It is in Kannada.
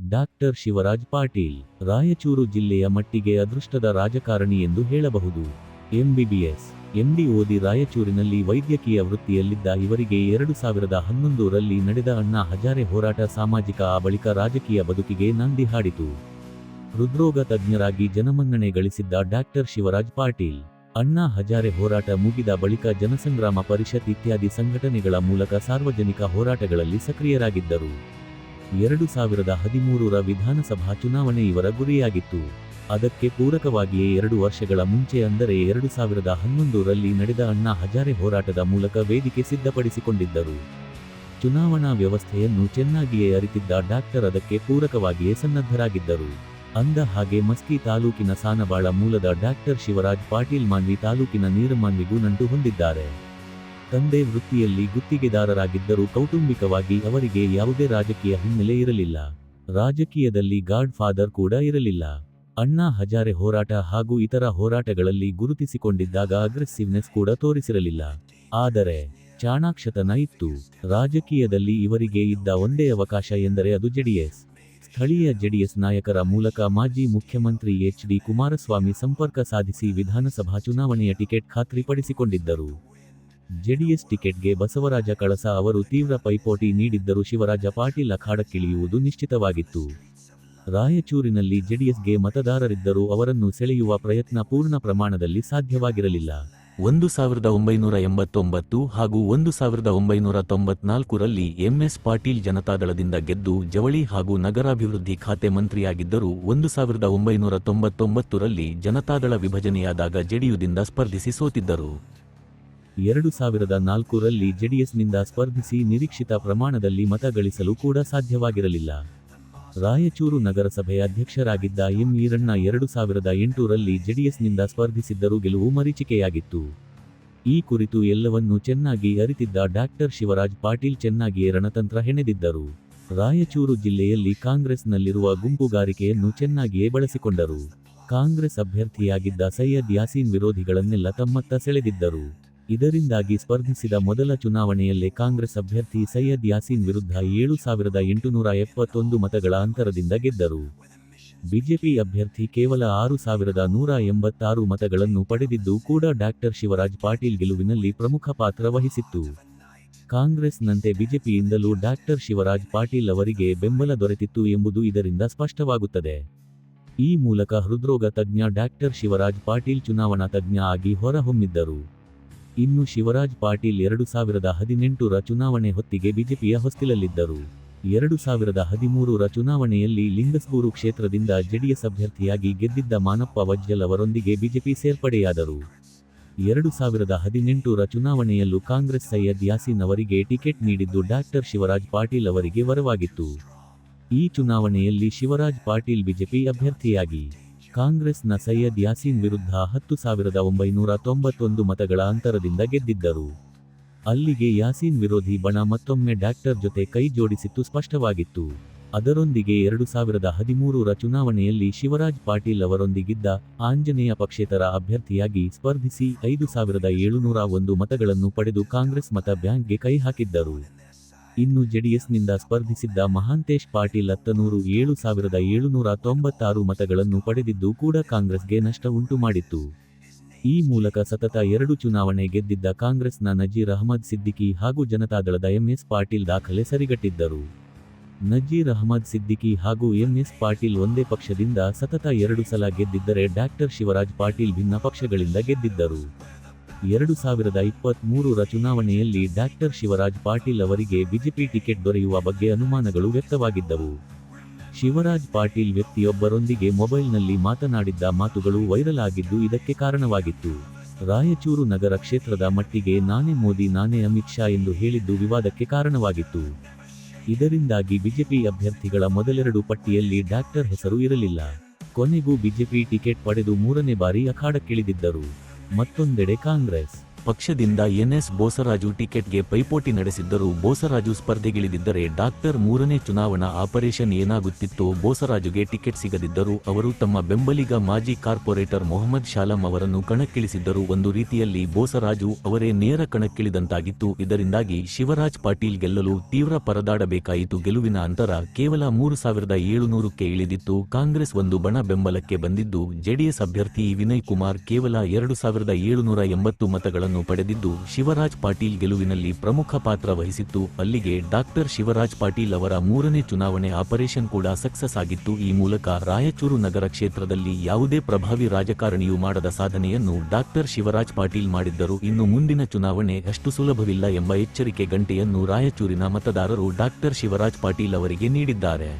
ಡಾಕ್ಟರ್ ಶಿವರಾಜ್ ಪಾಟೀಲ್, ರಾಯಚೂರು ಜಿಲ್ಲೆಯ ಮಟ್ಟಿಗೆ ಅದೃಷ್ಟದ ರಾಜಕಾರಣಿ ಎಂದು ಹೇಳಬಹುದು. ಎಂಬಿಬಿಎಸ್, ಎಂಡಿ ಓದಿ ರಾಯಚೂರಿನಲ್ಲಿ ವೈದ್ಯಕೀಯ ವೃತ್ತಿಯಲ್ಲಿದ್ದ ಇವರಿಗೆ ಎರಡು ಸಾವಿರದ ಹನ್ನೊಂದರಲ್ಲಿ ನಡೆದ ಅಣ್ಣಾ ಹಜಾರೆ ಹೋರಾಟ ಸಾಮಾಜಿಕ ಆ ಬಳಿಕ ರಾಜಕೀಯ ಬದುಕಿಗೆ ನಾಂದಿ ಹಾಡಿತು. ಹೃದ್ರೋಗ ತಜ್ಞರಾಗಿ ಜನಮನ್ನಣೆ ಗಳಿಸಿದ್ದ ಡಾಕ್ಟರ್ ಶಿವರಾಜ್ ಪಾಟೀಲ್, ಅಣ್ಣಾ ಹಜಾರೆ ಹೋರಾಟ ಮುಗಿದ ಬಳಿಕ ಜನಸಂಗ್ರಾಮ ಪರಿಷತ್ ಇತ್ಯಾದಿ ಸಂಘಟನೆಗಳ ಮೂಲಕ ಸಾರ್ವಜನಿಕ ಹೋರಾಟಗಳಲ್ಲಿ ಸಕ್ರಿಯರಾಗಿದ್ದರು. ಎರಡು ಸಾವಿರದ ಹದಿಮೂರರ ವಿಧಾನಸಭಾ ಚುನಾವಣೆ ಇವರ ಗುರಿಯಾಗಿತ್ತು. ಅದಕ್ಕೆ ಪೂರಕವಾಗಿಯೇ ಎರಡು ವರ್ಷಗಳ ಮುಂಚೆ ಅಂದರೆ ಎರಡು ಸಾವಿರದ ಹನ್ನೊಂದರಲ್ಲಿ ನಡೆದ ಅಣ್ಣಾ ಹಜಾರೆ ಹೋರಾಟದ ಮೂಲಕ ವೇದಿಕೆ ಸಿದ್ಧಪಡಿಸಿಕೊಂಡಿದ್ದರು. ಚುನಾವಣಾ ವ್ಯವಸ್ಥೆಯನ್ನು ಚೆನ್ನಾಗಿಯೇ ಅರಿತಿದ್ದ ಡಾಕ್ಟರ್ ಅದಕ್ಕೆ ಪೂರಕವಾಗಿಯೇ ಸನ್ನದ್ಧರಾಗಿದ್ದರು. ಅಂದ ಹಾಗೆ ಮಸ್ಕಿ ತಾಲೂಕಿನ ಸಾನಬಾಳ ಮೂಲದ ಡಾಕ್ಟರ್ ಶಿವರಾಜ್ ಪಾಟೀಲ್ ಮಾನ್ವಿ ತಾಲೂಕಿನ ನೀರಮಾನ್ವಿಗೂ ನಂಟು ಹೊಂದಿದ್ದಾರೆ. ತಂದೆ ವೃತ್ತಿಯಲ್ಲಿ ಗುತ್ತಿಗೆದಾರರಾಗಿದ್ದರೂ ಕೌಟುಂಬಿಕವಾಗಿ ಅವರಿಗೆ ಯಾವುದೇ ರಾಜಕೀಯ ಹಿನ್ನೆಲೆ ಇರಲಿಲ್ಲ. ರಾಜಕೀಯದಲ್ಲಿ ಗಾಡ್ ಫಾದರ್ ಕೂಡ ಇರಲಿಲ್ಲ. ಅಣ್ಣಾ ಹಜಾರೆ ಹೋರಾಟ ಹಾಗೂ ಇತರ ಹೋರಾಟಗಳಲ್ಲಿ ಗುರುತಿಸಿಕೊಂಡಿದ್ದಾಗ ಅಗ್ರೆಸಿವ್ನೆಸ್ ಕೂಡ ತೋರಿಸಿರಲಿಲ್ಲ. ಆದರೆ ಚಾಣಾಕ್ಷತನ ಇತ್ತು. ರಾಜಕೀಯದಲ್ಲಿ ಇವರಿಗೆ ಇದ್ದ ಒಂದೇ ಅವಕಾಶ ಎಂದರೆ ಅದು ಜೆಡಿಎಸ್. ಸ್ಥಳೀಯ ಜೆಡಿಎಸ್ ನಾಯಕರ ಮೂಲಕ ಮಾಜಿ ಮುಖ್ಯಮಂತ್ರಿ ಎಚ್ ಡಿ ಕುಮಾರಸ್ವಾಮಿ ಸಂಪರ್ಕ ಸಾಧಿಸಿ ವಿಧಾನಸಭಾ ಚುನಾವಣೆಯ ಟಿಕೆಟ್ ಖಾತ್ರಿಪಡಿಸಿಕೊಂಡಿದ್ದರು. ಜೆಡಿಎಸ್ ಟಿಕೆಟ್ಗೆ ಬಸವರಾಜ ಕಳಸ ಅವರು ತೀವ್ರ ಪೈಪೋಟಿ ನೀಡಿದ್ದರೂ ಶಿವರಾಜ ಪಾಟೀಲ್ ಅಖಾಡಕ್ಕಿಳಿಯುವುದು ನಿಶ್ಚಿತವಾಗಿತ್ತು. ರಾಯಚೂರಿನಲ್ಲಿ ಜೆಡಿಎಸ್ಗೆ ಮತದಾರರಿದ್ದರೂ ಅವರನ್ನು ಸೆಳೆಯುವ ಪ್ರಯತ್ನ ಪೂರ್ಣ ಪ್ರಮಾಣದಲ್ಲಿ ಸಾಧ್ಯವಾಗಿರಲಿಲ್ಲ. ಒಂದು ಸಾವಿರದ ಒಂಬೈನೂರ ಎಂಬತ್ತೊಂಬತ್ತು ಹಾಗೂ ಒಂದು ಸಾವಿರದ ಒಂಬೈನೂರ ತೊಂಬತ್ನಾಲ್ಕರಲ್ಲಿ ಎಂಎಸ್ ಪಾಟೀಲ್ ಜನತಾದಳದಿಂದ ಗೆದ್ದು ಜವಳಿ ಹಾಗೂ ನಗರಾಭಿವೃದ್ಧಿ ಖಾತೆ ಮಂತ್ರಿಯಾಗಿದ್ದರು ಒಂದು ಸಾವಿರದ ಒಂಬೈನೂರ ತೊಂಬತ್ತೊಂಬತ್ತರಲ್ಲಿ ಜನತಾದಳ ವಿಭಜನೆಯಾದಾಗ ಜೆಡಿಯುದಿಂದ ಸ್ಪರ್ಧಿಸಿ ಸೋತಿದ್ದರು. ಎರಡು ಸಾವಿರದ ನಾಲ್ಕರಲ್ಲಿ ಜೆಡಿಎಸ್ನಿಂದ ಸ್ಪರ್ಧಿಸಿ ನಿರೀಕ್ಷಿತ ಪ್ರಮಾಣದಲ್ಲಿ ಮತ ಗಳಿಸಲು ಕೂಡ ಸಾಧ್ಯವಾಗಿರಲಿಲ್ಲ. ರಾಯಚೂರು ನಗರಸಭೆಯ ಅಧ್ಯಕ್ಷರಾಗಿದ್ದ ಎಂ. ಈರಣ್ಣ ಎರಡು ಸಾವಿರದ ಎಂಟರಲ್ಲಿ ಜೆಡಿಎಸ್ನಿಂದ ಸ್ಪರ್ಧಿಸಿದ್ದರೂ ಗೆಲುವು ಮರೀಚಿಕೆಯಾಗಿತ್ತು. ಈ ಕುರಿತು ಎಲ್ಲವನ್ನೂ ಚೆನ್ನಾಗಿ ಅರಿತಿದ್ದ ಡಾಕ್ಟರ್ ಶಿವರಾಜ್ ಪಾಟೀಲ್ ಚೆನ್ನಾಗಿಯೇ ರಣತಂತ್ರ ಹೆಣೆದಿದ್ದರು. ರಾಯಚೂರು ಜಿಲ್ಲೆಯಲ್ಲಿ ಕಾಂಗ್ರೆಸ್ನಲ್ಲಿರುವ ಗುಂಪುಗಾರಿಕೆಯನ್ನು ಚೆನ್ನಾಗಿಯೇ ಬಳಸಿಕೊಂಡರು. ಕಾಂಗ್ರೆಸ್ ಅಭ್ಯರ್ಥಿಯಾಗಿದ್ದ ಸೈಯದ್ ಯಾಸೀನ್ ವಿರೋಧಿಗಳನ್ನೆಲ್ಲ ತಮ್ಮತ್ತ ಸೆಳೆದಿದ್ದರು. ಇದರಿಂದಾಗಿ ಸ್ಪರ್ಧಿಸಿದ ಮೊದಲ ಚುನಾವಣೆಯಲ್ಲೇ ಕಾಂಗ್ರೆಸ್ ಅಭ್ಯರ್ಥಿ ಸೈಯದ್ ಯಾಸೀನ್ ವಿರುದ್ಧ ಏಳು ಸಾವಿರದ ಎಂಟುನೂರ ಎಪ್ಪತ್ತೊಂದು ಮತಗಳ ಅಂತರದಿಂದ ಗೆದ್ದರು. ಬಿಜೆಪಿ ಅಭ್ಯರ್ಥಿ ಕೇವಲ ಆರು ಸಾವಿರದ ನೂರ ಎಂಬತ್ತಾರು ಮತಗಳನ್ನು ಪಡೆದಿದ್ದು ಕೂಡ ಡಾಕ್ಟರ್ ಶಿವರಾಜ್ ಪಾಟೀಲ್ ಗೆಲುವಿನಲ್ಲಿ ಪ್ರಮುಖ ಪಾತ್ರ ವಹಿಸಿತ್ತು. ಕಾಂಗ್ರೆಸ್ನಂತೆ ಬಿಜೆಪಿಯಿಂದಲೂ ಡಾಕ್ಟರ್ ಶಿವರಾಜ್ ಪಾಟೀಲ್ ಅವರಿಗೆ ಬೆಂಬಲ ದೊರೆತಿತ್ತು ಎಂಬುದು ಇದರಿಂದ ಸ್ಪಷ್ಟವಾಗುತ್ತದೆ. ಈ ಮೂಲಕ ಹೃದ್ರೋಗ ತಜ್ಞ ಡಾಕ್ಟರ್ ಶಿವರಾಜ್ ಪಾಟೀಲ್ ಚುನಾವಣಾ ತಜ್ಞ ಆಗಿ ಹೊರಹೊಮ್ಮಿದ್ದರು. ಇನ್ನು ಶಿವರಾಜ್ ಪಾಟೀಲ್ ಎರಡು ಸಾವಿರದ ಹದಿನೆಂಟರ ಚುನಾವಣೆ ಹೊತ್ತಿಗೆ ಬಿಜೆಪಿಯ ಹೊಸ್ತಿಲಲ್ಲಿದ್ದರು. ಎರಡು ಸಾವಿರದ ಹದಿಮೂರರ ಚುನಾವಣೆಯಲ್ಲಿ ಲಿಂಗಸ್ಗೂರು ಕ್ಷೇತ್ರದಿಂದ ಜೆಡಿಎಸ್ ಅಭ್ಯರ್ಥಿಯಾಗಿ ಗೆದ್ದಿದ್ದ ಮಾನಪ್ಪ ವಜ್ಜಲ್ ಅವರೊಂದಿಗೆ ಬಿಜೆಪಿ ಸೇರ್ಪಡೆಯಾದರು. ಎರಡು ಸಾವಿರದ ಹದಿನೆಂಟರ ಚುನಾವಣೆಯಲ್ಲೂ ಕಾಂಗ್ರೆಸ್ ಸೈಯದ್ ಯಾಸೀನ್ ಅವರಿಗೆ ಟಿಕೆಟ್ ನೀಡಿದ್ದು ಡಾಕ್ಟರ್ ಶಿವರಾಜ್ ಪಾಟೀಲ್ ಅವರಿಗೆ ವರವಾಗಿತ್ತು. ಈ ಚುನಾವಣೆಯಲ್ಲಿ ಶಿವರಾಜ್ ಪಾಟೀಲ್ ಬಿಜೆಪಿ ಅಭ್ಯರ್ಥಿಯಾಗಿ ಕಾಂಗ್ರೆಸ್ನ ಸೈಯದ್ ಯಾಸೀನ್ ವಿರುದ್ಧ ಹತ್ತು ಸಾವಿರದ ಒಂಬೈನೂರ ತೊಂಬತ್ತೊಂದು ಮತಗಳ ಅಂತರದಿಂದ ಗೆದ್ದಿದ್ದರು. ಅಲ್ಲಿಗೆ ಯಾಸೀನ್ ವಿರೋಧಿ ಬಣ ಮತ್ತೊಮ್ಮೆ ಡಾಕ್ಟರ್ ಜೊತೆ ಕೈ ಜೋಡಿಸಿತ್ತು ಸ್ಪಷ್ಟವಾಗಿತ್ತು. ಅದರೊಂದಿಗೆ ಎರಡು ಸಾವಿರದ ಹದಿಮೂರರ ಚುನಾವಣೆಯಲ್ಲಿ ಶಿವರಾಜ್ ಪಾಟೀಲ್ ಅವರೊಂದಿಗಿದ್ದ ಆಂಜನೇಯ ಪಕ್ಷೇತರ ಅಭ್ಯರ್ಥಿಯಾಗಿ ಸ್ಪರ್ಧಿಸಿ ಐದು ಸಾವಿರದ ಏಳುನೂರ ಒಂದು ಮತಗಳನ್ನು ಪಡೆದು ಕಾಂಗ್ರೆಸ್ ಮತ ಬ್ಯಾಂಕ್ಗೆ ಕೈ ಹಾಕಿದ್ದರು. ಇನ್ನು ಜೆಡಿಎಸ್ನಿಂದ ಸ್ಪರ್ಧಿಸಿದ್ದ ಮಹಾಂತೇಶ್ ಪಾಟೀಲ್ ಹತ್ತನೂರು, ಏಳು ಸಾವಿರದ ಏಳುನೂರ ತೊಂಬತ್ತಾರು ಮತಗಳನ್ನು ಪಡೆದಿದ್ದು ಕೂಡ ಕಾಂಗ್ರೆಸ್ಗೆ ನಷ್ಟ ಉಂಟು ಮಾಡಿತ್ತು. ಈ ಮೂಲಕ ಸತತ ಎರಡು ಚುನಾವಣೆ ಗೆದ್ದಿದ್ದ ಕಾಂಗ್ರೆಸ್ನ ನಜೀರ್ ಅಹಮದ್ ಸಿದ್ದಿಕಿ ಹಾಗೂ ಜನತಾದಳದ ಎಂಎಸ್ ಪಾಟೀಲ್ ದಾಖಲೆ ಸರಿಗಟ್ಟಿದ್ದರು. ನಜೀರ್ ಅಹಮದ್ ಸಿದ್ದಿಕಿ ಹಾಗೂ ಎಂಎಸ್ ಪಾಟೀಲ್ ಒಂದೇ ಪಕ್ಷದಿಂದ ಸತತ ಎರಡು ಸಲ ಗೆದ್ದಿದ್ದರೆ ಡಾಕ್ಟರ್ ಶಿವರಾಜ್ ಪಾಟೀಲ್ ಭಿನ್ನ ಪಕ್ಷಗಳಿಂದ ಗೆದ್ದಿದ್ದರು. ಎರಡು ಸಾವಿರದ ಇಪ್ಪತ್ತ್ ಮೂರರ ಚುನಾವಣೆಯಲ್ಲಿ ಡಾಕ್ಟರ್ ಶಿವರಾಜ್ ಪಾಟೀಲ್ ಅವರಿಗೆ ಬಿಜೆಪಿ ಟಿಕೆಟ್ ದೊರೆಯುವ ಬಗ್ಗೆ ಅನುಮಾನಗಳು ವ್ಯಕ್ತವಾಗಿದ್ದವು. ಶಿವರಾಜ್ ಪಾಟೀಲ್ ವ್ಯಕ್ತಿಯೊಬ್ಬರೊಂದಿಗೆ ಮೊಬೈಲ್ನಲ್ಲಿ ಮಾತನಾಡಿದ್ದ ಮಾತುಗಳು ವೈರಲ್ ಆಗಿದ್ದು ಇದಕ್ಕೆ ಕಾರಣವಾಗಿತ್ತು. ರಾಯಚೂರು ನಗರ ಕ್ಷೇತ್ರದ ಮಟ್ಟಿಗೆ ನಾನೇ ಮೋದಿ, ನಾನೇ ಅಮಿತ್ ಶಾ ಎಂದು ಹೇಳಿದ್ದು ವಿವಾದಕ್ಕೆ ಕಾರಣವಾಗಿತ್ತು. ಇದರಿಂದಾಗಿ ಬಿಜೆಪಿ ಅಭ್ಯರ್ಥಿಗಳ ಮೊದಲೆರಡು ಪಟ್ಟಿಯಲ್ಲಿ ಡಾಕ್ಟರ್ ಹೆಸರು ಇರಲಿಲ್ಲ. ಕೊನೆಗೂ ಬಿಜೆಪಿ ಟಿಕೆಟ್ ಪಡೆದು ಮೂರನೇ ಬಾರಿ ಅಖಾಡಕ್ಕಿಳಿದಿದ್ದರು. ಮತ್ತೊಂದೆಡೆ ಕಾಂಗ್ರೆಸ್. ಪಕ್ಷದಿಂದ ಎನ್ಎಸ್ ಬೋಸರಾಜು ಟಿಕೆಟ್ಗೆ ಪೈಪೋಟಿ ನಡೆಸಿದ್ದರೂ ಬೋಸರಾಜು ಸ್ಪರ್ಧೆಗಿಳಿದಿದ್ದರೆ ಡಾಕ್ಟರ್ ಮೂರನೇ ಚುನಾವಣಾ ಆಪರೇಷನ್ ಏನಾಗುತ್ತಿತ್ತು ಬೋಸರಾಜುಗೆ ಟಿಕೆಟ್ ಸಿಗದಿದ್ದರೂ ಅವರು ತಮ್ಮ ಬೆಂಬಲಿಗ ಮಾಜಿ ಕಾರ್ಪೊರೇಟರ್ ಮೊಹಮ್ಮದ್ ಶಾಲಂ ಅವರನ್ನು ಕಣಕ್ಕಿಳಿಸಿದ್ದರು. ಒಂದು ರೀತಿಯಲ್ಲಿ ಬೋಸರಾಜು ಅವರೇ ನೇರ ಕಣಕ್ಕಿಳಿದಂತಾಗಿತ್ತು. ಇದರಿಂದಾಗಿ ಶಿವರಾಜ್ ಪಾಟೀಲ್ ಗೆಲ್ಲಲು ತೀವ್ರ ಪರದಾಡಬೇಕಾಯಿತು. ಗೆಲುವಿನ ಅಂತರ ಕೇವಲ ಮೂರು ಸಾವಿರದ ಏಳುನೂರಕ್ಕೆ ಇಳಿದಿತ್ತು. ಕಾಂಗ್ರೆಸ್ ಒಂದು ಬಣ ಬೆಂಬಲಕ್ಕೆ ಬಂದಿದ್ದು ಜೆಡಿಎಸ್ ಅಭ್ಯರ್ಥಿ ವಿನಯ್ ಕುಮಾರ್ ಕೇವಲ ಎರಡು ಸಾವಿರದ ಏಳುನೂರ ಎಂಬತ್ತು ಮತಗಳನ್ನು ಪಡೆದಿದ್ದು ಶಿವರಾಜ್ ಪಾಟೀಲ್ ಗೆಲುವಿನಲ್ಲಿ ಪ್ರಮುಖ ಪಾತ್ರ ವಹಿಸಿತ್ತು. ಅಲ್ಲಿಗೆ ಡಾಕ್ಟರ್ ಶಿವರಾಜ್ ಪಾಟೀಲ್ ಅವರ ಮೂರನೇ ಚುನಾವಣೆ ಆಪರೇಷನ್ ಕೂಡ ಸಕ್ಸಸ್ ಆಗಿತ್ತು. ಈ ಮೂಲಕ ರಾಯಚೂರು ನಗರ ಕ್ಷೇತ್ರದಲ್ಲಿ ಯಾವುದೇ ಪ್ರಭಾವಿ ರಾಜಕಾರಣಿಯೂ ಮಾಡದ ಸಾಧನೆಯನ್ನು ಡಾಕ್ಟರ್ ಶಿವರಾಜ್ ಪಾಟೀಲ್ ಮಾಡಿದ್ದರು. ಇನ್ನು ಮುಂದಿನ ಚುನಾವಣೆ ಅಷ್ಟು ಸುಲಭವಿಲ್ಲ ಎಂಬ ಎಚ್ಚರಿಕೆ ಗಂಟೆಯನ್ನು ರಾಯಚೂರಿನ ಮತದಾರರು ಡಾಕ್ಟರ್ ಶಿವರಾಜ್ ಪಾಟೀಲ್ ಅವರಿಗೆ ನೀಡಿದ್ದಾರೆ.